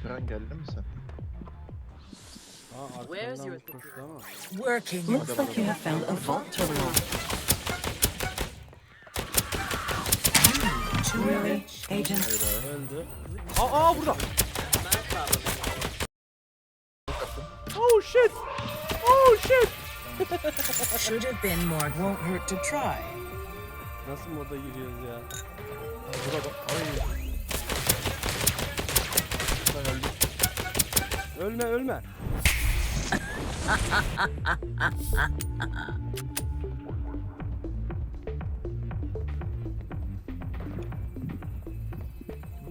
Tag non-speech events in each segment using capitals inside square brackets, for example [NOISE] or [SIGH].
Alperen geldin mi sen? Aa Where's your arkamdan koştu ama. Working. Looks like you have found a vault terminal. Really, Agent? Öldü. Aa, aa burada. Oh shit. Oh shit. [LAUGHS] Should have been more. Won't hurt to try. Nasıl moda giriyoruz ya? Burada. Ay. Ben öldüm. Ölme ölme.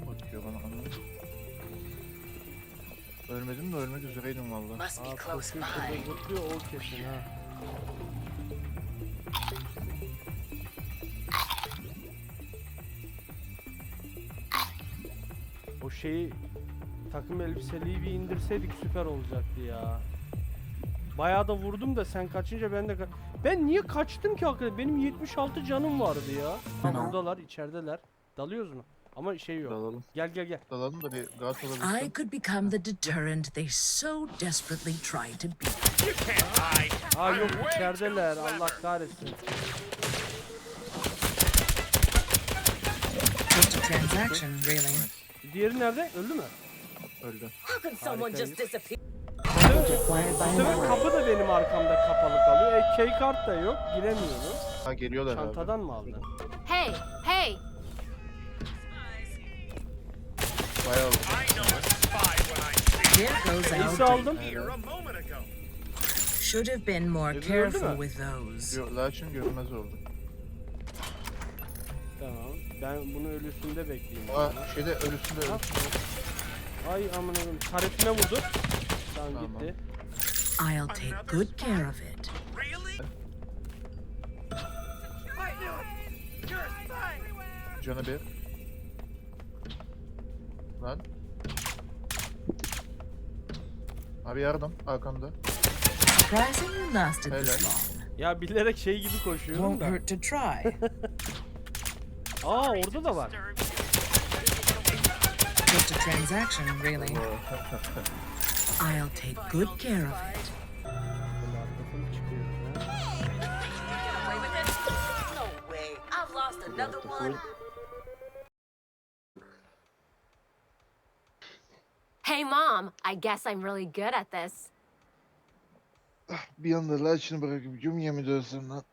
Bakıyor bana anlamadım. Ölmedim de ölmek üzereydim valla. Must be close by. zıplıyor o kesin ha. O şeyi takım elbiseliği bir indirseydik süper olacaktı ya. Bayağı da vurdum da sen kaçınca ben de ka- Ben niye kaçtım ki hakikaten? Benim 76 canım vardı ya. Tamam. Buradalar, içerideler. Dalıyoruz mu? Ama şey yok. Dalalım. Gel gel gel. Dalalım da bir rahat I olabilsin. could become the deterrent they so desperately try to be. Aa yok içerideler. Allah kahretsin. Just a transaction, really. Diğeri nerede? Öldü mü? Öldü. How can someone just Harikayız. disappear? Acquired Bu sefer kapı da benim arkamda kapalı kalıyor. E key kart da yok. Giremiyorum. Ha geliyorlar abi. Çantadan mı aldın? Hey, hey! Bayağı oldu. There goes our aldım. Should have been more Öldü mü? careful with those. Yo, Laçın görünmez oldu. Tamam. Ben bunu ölüsünde bekleyeyim. Aa şeyde ölüsünde ölüsünde. Ay amına koyayım. Tarifine vurdu. Tamam, Tamam. gitti. I'll take good care of it. Canı bir. Lan. Abi yardım arkamda. Surprising you lasted this Helal. long. Ya bilerek şey gibi koşuyorum Won't da. hurt to try. [LAUGHS] Aa orada da var. Just a transaction, really. I'll take good care of it. Another one. Hey, Mom. I guess I'm really good at this. Bir anda Laçın'ı bırakıp yum yemi dönsün lan.